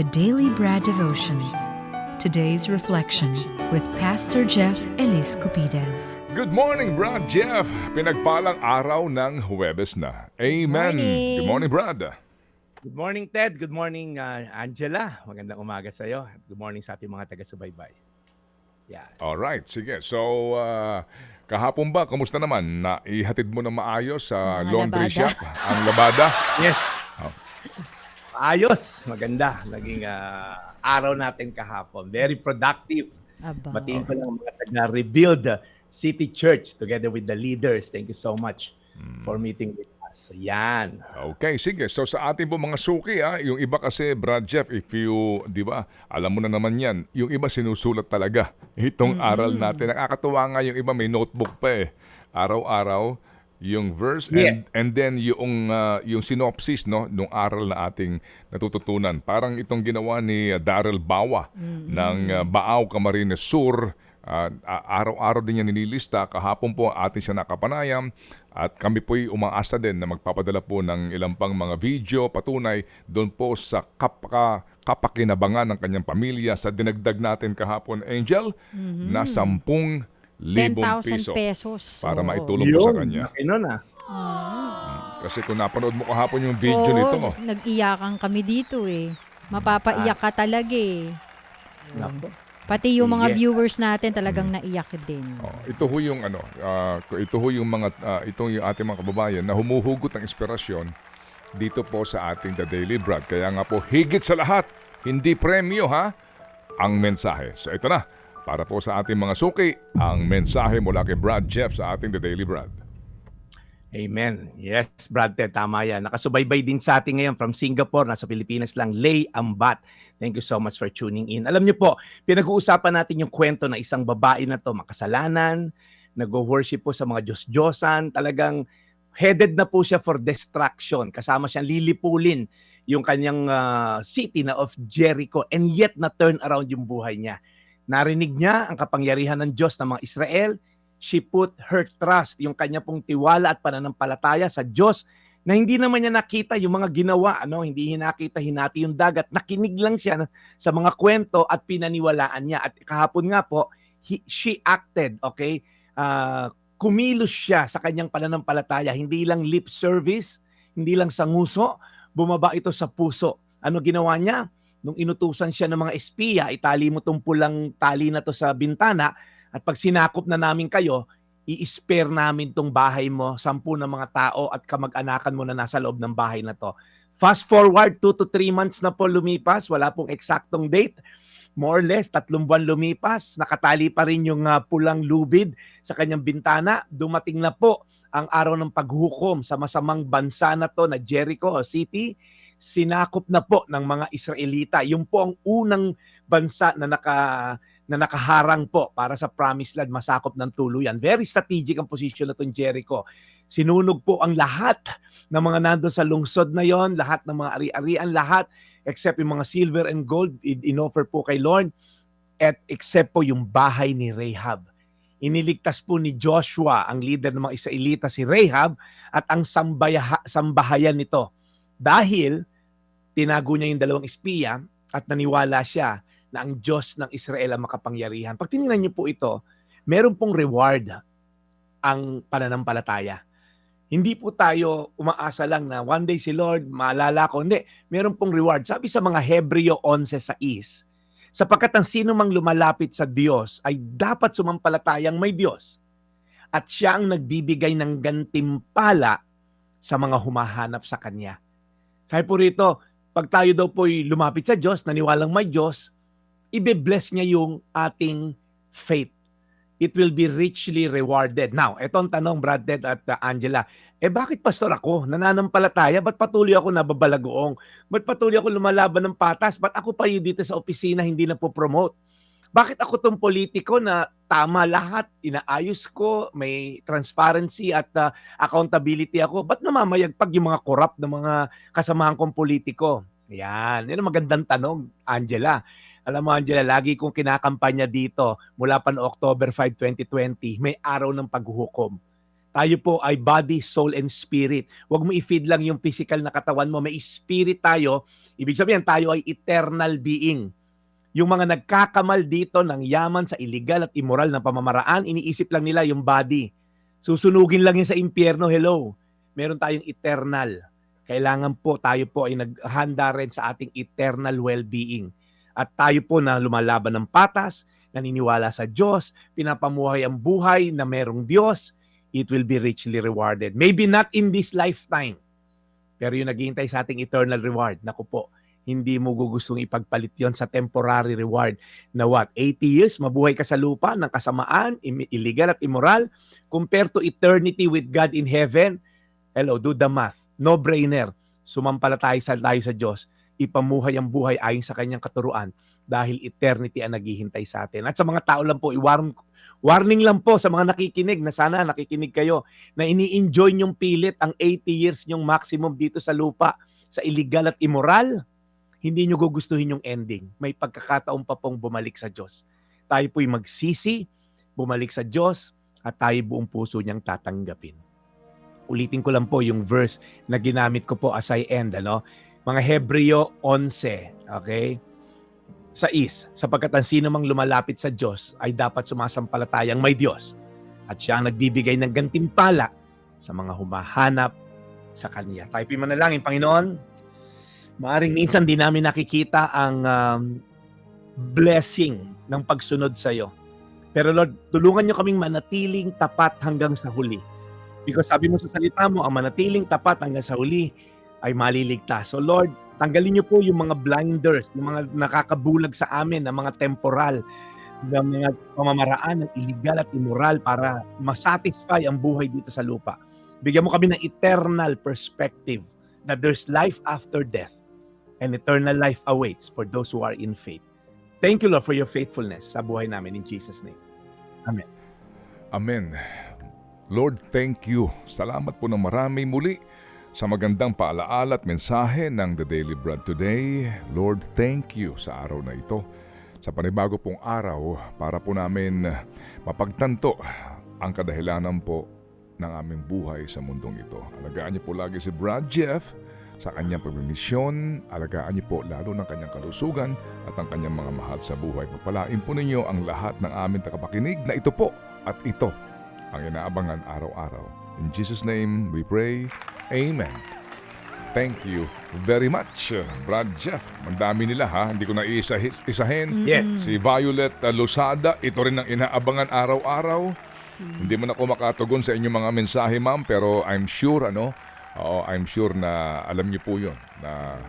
The Daily Bread Devotions. Today's reflection with Pastor Jeff Elis Cupides. Good morning, Brad Jeff. Pinagpalang araw ng Huwebes na. Amen. Morning. Good morning, Brad. Good morning, Ted. Good morning, uh, Angela. Magandang umaga sa iyo. Good morning sa ating mga taga-subaybay. Yeah. All right, sige. So, uh, kahapon ba, kamusta naman? Na ihatid mo na maayos sa Mga laundry labada. shop? Ang labada? Yes. Oh. Ayos. Maganda. Naging ah, araw natin kahapon. Very productive. Aba. Batiin ko lang ang mga taga-Rebuild City Church together with the leaders. Thank you so much for meeting with us. Yan. Okay, sige. So sa ating po mga suki, ah, yung iba kasi, Brad Jeff, if you, di ba, alam mo na naman yan, yung iba sinusulat talaga. Itong aral natin. Nakakatuwa nga yung iba, may notebook pa eh. Araw-araw, yung verse and, and then yung ah, yung synopsis no nung aral na ating natututunan. Parang itong ginawa ni ah, Darrell Bawa ng ah, Baaw Camarines Sur. A- araw-araw din niya nililista. Kahapon po atin siya nakapanayam. At kami po'y umaasa din na magpapadala po ng ilang pang mga video patunay doon po sa kapaka, kapakinabangan ng kanyang pamilya sa dinagdag natin kahapon, Angel, na 10,000 libong 10,000 piso pesos. para Oo. maitulong po sa kanya. laki nun ah. Kasi kung napanood mo kahapon yung video Oo, nito, nag-iyakan kami dito eh. Mapapaiyak ka talaga eh. Nako. Pati yung mga Sige. viewers natin talagang naiyak din. Oh, ito ho yung ano, ah, ito ho yung mga ah, itong yung ating mga kababayan na humuhugot ng inspirasyon dito po sa ating The Daily Brad. Kaya nga po higit sa lahat, hindi premyo ha, ang mensahe. So ito na, para po sa ating mga suki, ang mensahe mula kay Brad Jeff sa ating The Daily Brad. Amen. Yes, Brad Ted, tama yan. Nakasubaybay din sa atin ngayon from Singapore, nasa Pilipinas lang, Lay Ambat. Thank you so much for tuning in. Alam niyo po, pinag-uusapan natin yung kwento na isang babae na to, makasalanan, nag-worship po sa mga Diyos-Diyosan, talagang headed na po siya for destruction. Kasama siyang lilipulin yung kanyang ah, city na of Jericho and yet na turn around yung buhay niya. Narinig niya ang kapangyarihan ng Diyos ng mga Israel, she put her trust, yung kanya pong tiwala at pananampalataya sa Diyos na hindi naman niya nakita yung mga ginawa, ano, hindi nakita hinati yung dagat, nakinig lang siya sa mga kwento at pinaniwalaan niya. At kahapon nga po, he- she acted, okay? Ah, kumilos siya sa kanyang pananampalataya, hindi lang lip service, hindi lang sanguso, bumaba ito sa puso. Ano ginawa niya? Nung inutusan siya ng mga espiya, itali mo tong pulang tali na to sa bintana, at pag sinakop na namin kayo, i-spare namin tong bahay mo, sampu ng mga tao at kamag-anakan mo na nasa loob ng bahay na to. Fast forward, 2 to 3 months na po lumipas, wala pong eksaktong date. More or less, tatlong buwan lumipas, nakatali pa rin yung ah, pulang lubid sa kanyang bintana. Dumating na po ang araw ng paghukom sa masamang bansa na to na Jericho City. Sinakop na po ng mga Israelita. Yung po ang unang bansa na naka na nakaharang po para sa promised land masakop ng tuluyan. Very strategic ang position na itong Jericho. Sinunog po ang lahat ng mga nandun sa lungsod na yon, lahat ng mga ari-arian, lahat except yung mga silver and gold in- inoffer po kay Lord at except po yung bahay ni Rahab. Iniligtas po ni Joshua, ang leader ng mga Israelita, si Rahab at ang sambaya, sambahayan nito. Dahil tinago niya yung dalawang espiya at naniwala siya na ang Diyos ng Israel ang makapangyarihan. Pag tinignan niyo po ito, meron pong reward ang pananampalataya. Hindi po tayo umaasa lang na one day si Lord, maalala ko. Hindi, meron pong reward. Sabi sa mga Hebreo 11 sa is, sapagkat ang sino mang lumalapit sa Diyos ay dapat sumampalatayang may Diyos. At siya ang nagbibigay ng gantimpala sa mga humahanap sa Kanya. Sabi po rito, pag tayo daw po'y lumapit sa Diyos, naniwalang may Diyos, ibe-bless niya yung ating faith. It will be richly rewarded. Now, ito ang tanong, Brad Ted at uh, Angela. Eh bakit pastor ako? Nananampalataya? Ba't patuloy ako nababalagoong? Ba't patuloy ako lumalaban ng patas? Ba't ako pa dito sa opisina hindi na po promote? Bakit ako tong politiko na tama lahat, inaayos ko, may transparency at uh, accountability ako? Ba't namamayagpag yung mga corrupt na mga kasamahan kong politiko? Yan. Yan ang magandang tanong, Angela. Alam mo, Angela, lagi kong kinakampanya dito mula pa no October 5, 2020, may araw ng paghuhukom. Tayo po ay body, soul, and spirit. Huwag mo i-feed lang yung physical na katawan mo. May spirit tayo. Ibig sabihin, tayo ay eternal being. Yung mga nagkakamal dito ng yaman sa illegal at immoral na pamamaraan, iniisip lang nila yung body. Susunugin lang yan sa impyerno. Hello. Meron tayong eternal. Kailangan po tayo po ay naghanda rin sa ating eternal well-being. At tayo po na lumalaban ng patas, naniniwala sa Diyos, pinapamuhay ang buhay na merong Diyos, it will be richly rewarded. Maybe not in this lifetime, pero yung naghihintay sa ating eternal reward, naku po, hindi mo gugustong ipagpalit yon sa temporary reward na what? 80 years, mabuhay ka sa lupa ng kasamaan, illegal at immoral, compared to eternity with God in heaven. Hello, do the math. No-brainer. Sumampalataya sa tayo sa Diyos, ipamuhay ang buhay ayon sa kanyang katuruan dahil eternity ang naghihintay sa atin. At sa mga tao lang po, i-warn Warning lang po sa mga nakikinig na sana nakikinig kayo na ini-enjoy nyong pilit ang 80 years nyong maximum dito sa lupa sa illegal at immoral. Hindi nyo gugustuhin yung ending. May pagkakataon pa pong bumalik sa Diyos. Tayo po'y magsisi, bumalik sa Diyos, at tayo buong puso niyang tatanggapin. Ulitin ko lang po yung verse na ginamit ko po as I end. Ano? Mga Hebreo 11. Okay? sa is, sapagkat ang sino mang lumalapit sa Diyos ay dapat sumasampalatayang may Diyos at siya ang nagbibigay ng gantimpala sa mga humahanap sa Kanya. Tayo manalangin, Panginoon. Maaring minsan di namin nakikita ang um, blessing ng pagsunod sa iyo. Pero Lord, tulungan niyo kaming manatiling tapat hanggang sa huli. Because sabi mo sa salita mo, ang manatiling tapat hanggang sa huli ay maliligtas. So Lord, tanggalin niyo po yung mga blinders, yung mga nakakabulag sa amin, ng mga temporal, ng mga pamamaraan ng illegal at immoral para masatisfy ang buhay dito sa lupa. Bigyan mo kami ng eternal perspective that there's life after death and eternal life awaits for those who are in faith. Thank you, Lord, for your faithfulness sa buhay namin in Jesus' name. Amen. Lord, thank you. Salamat po ng marami muli sa magandang paalaala at mensahe ng The Daily Bread today. Lord, thank you sa araw na ito. Sa panibago pong araw para po namin mapagtanto ang kadahilanan po ng aming buhay sa mundong ito. Alagaan niyo po lagi si Brad Jeff sa kanyang pagmimisyon. Alagaan niyo po lalo ng kanyang kalusugan at ang kanyang mga mahal sa buhay. Papalain po ninyo ang lahat ng aming takapakinig na ito po at ito ang inaabangan araw-araw. In Jesus' name we pray. Amen. Thank you very much, Brad Jeff. Ang dami nila ha, hindi ko na isa isahin. Yes. Si Violet uh, Losada, ito rin ang inaabangan araw-araw. Hindi man ako makatugon sa inyong mga mensahe, ma'am, pero I'm sure, ano, oo, I'm sure na alam niyo po yun, na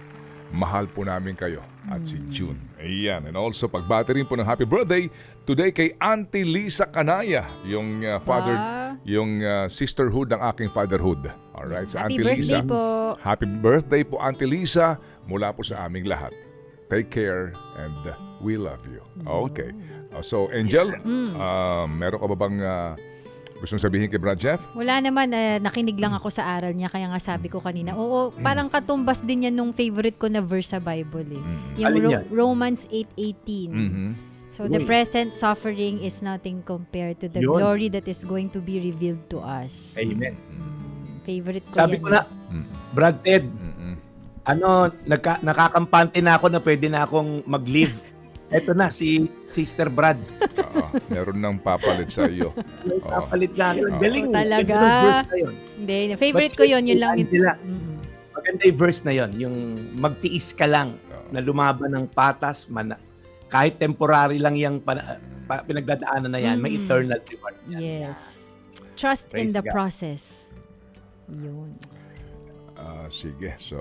mahal po namin kayo at si June. Ayan. And also, pagbati rin po ng happy birthday today kay Auntie Lisa Kanaya, yung uh, father, Wow. yung uh, sisterhood ng aking fatherhood. Alright, so Happy Auntie birthday Lisa. po. Happy birthday po, Auntie Lisa, mula po sa aming lahat. Take care and we love you. Okay. Uh, so, Angel, uh, meron ka ba bang uh, gustong sabihin kay Brad Jeff? Wala naman, eh, nakinig lang ako sa aral niya, kaya nga sabi ko kanina, oo, parang katumbas din yan nung favorite ko na verse sa Bible eh. Mm. Yung Alin Ro- yan? Romans 8.18. Mhm. So the present suffering is nothing compared to the Yun. glory that is going to be revealed to us. Amen. Favorite ko Sabi yan. ko na, Mm. Brad Ted, Mm-mm. ano, nagka, nakakampante na ako na pwede na akong mag-leave. Eto na, si Sister Brad. Oo, meron nang papalit sa iyo. May Oo. kapalit na. Oo. Galing. Oo, talaga. Verse na yun. Hindi, favorite But ko yun, yun lang. yun. Angela, Mm. maganda yung verse na yun. Yung magtiis ka lang Oo. na lumaban ng patas, man, kahit temporary lang yung pana, pa, pinagdadaanan na yan, may Mm. eternal reward. yan. Yes. Trust in Praise the God. process. Yun. Ah, sige. So,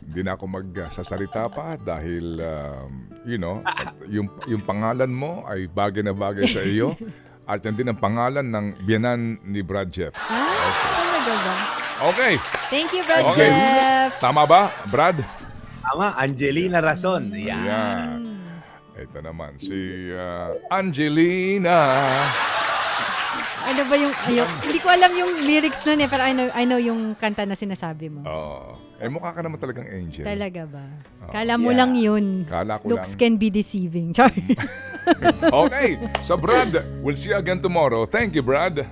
hindi na ako magsasalita pa dahil, um, you know, at yung, yung pangalan mo ay bagay na bagay sa iyo. At yan din ang pangalan ng biyanan ni Brad Jeff. Ah? Okay. Thank you, Brad Okay. Jeff. Tama ba, Brad? Tama, Angelina Rason. Yan. Yan. Ito naman, si ah, Angelina. Ano ba yung, ayo, hindi ko alam yung lyrics nun eh, pero I know, I know yung kanta na sinasabi mo. Oh, eh mukha ka naman talagang angel. Talaga ba? Oh, Kala mo yeah. lang yun. Kala ko Looks lang. can be deceiving. Char. Okay, so Brad, we'll see you again tomorrow. Thank you, Brad.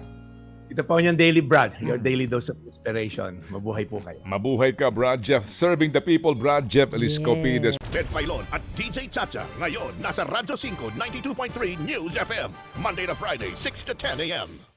Ito po yung Daily Brad, your daily dose of inspiration. Mabuhay po kayo. Mabuhay ka, Brad Jeff. Serving the people, Brad Jeff Eliscopides. Ted Filon at DJ Chacha. Ngayon, nasa Radyo 5, 92.3 News FM. Monday to Friday, 6 to 10 a.m.